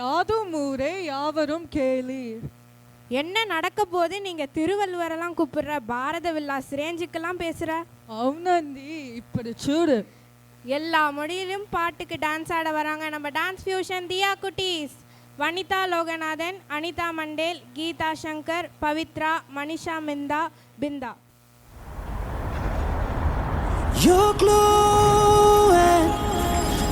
யாதும் ஊரே யாவரும் கேளி என்ன நடக்க போது நீங்க திருவள்ளுவரெல்லாம் கூப்பிடுற பாரத வில்லா ரேஞ்சுக்கெல்லாம் பேசுற? అవునండి இப்படி சூடு. எல்லா மொழியிலும் பாட்டுக்கு டான்ஸ் ஆட வராங்க. நம்ம டான்ஸ் ஃபியூஷன் தியா குட்டீஸ். Vanitha Loganathan Anitha மண்டேல் Geetha Shankar Pavithra Manisha மிந்தா Pinta. You're glowing,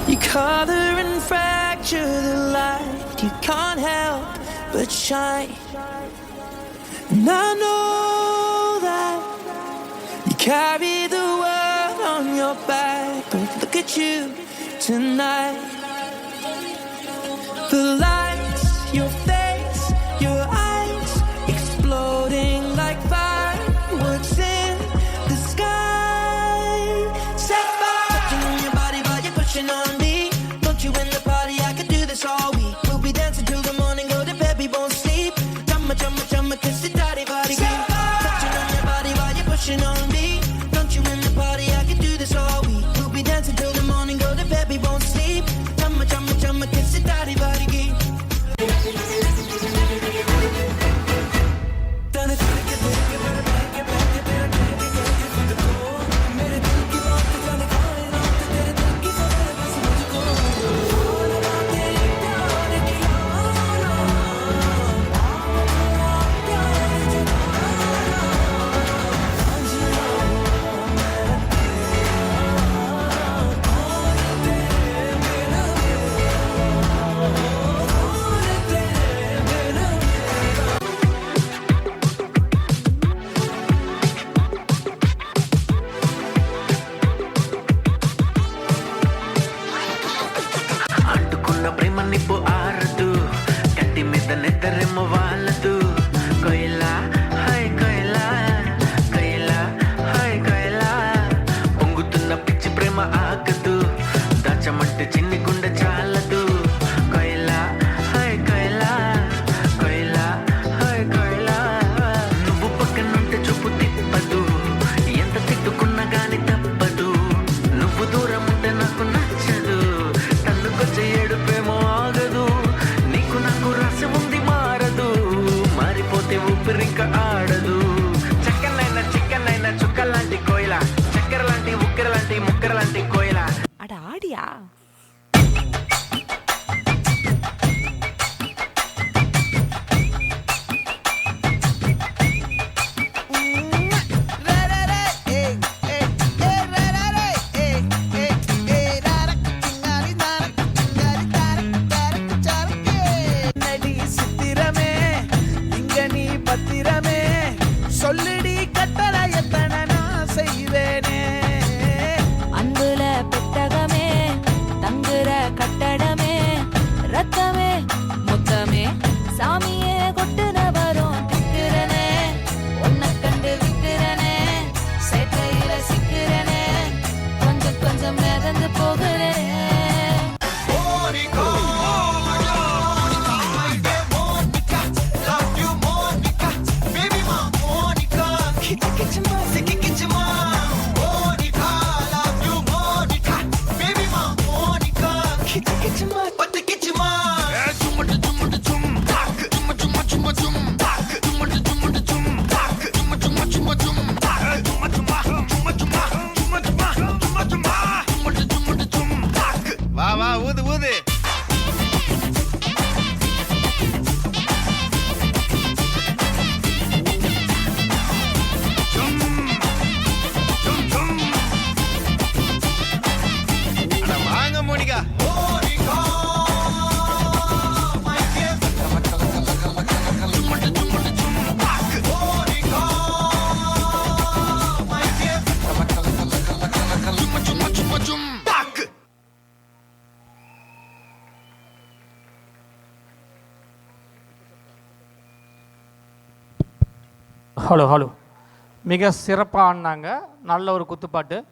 you're coloring fresh. picture the light you can't help but shine. And I know that you carry the world on your back, but look at you tonight. The light. మంట చిన్ని ಕಟ್ಟಡ hello hello. மிக சிறப்பாக ஆடினாங்க நல்ல ஒரு குத்துப்பாட்டு.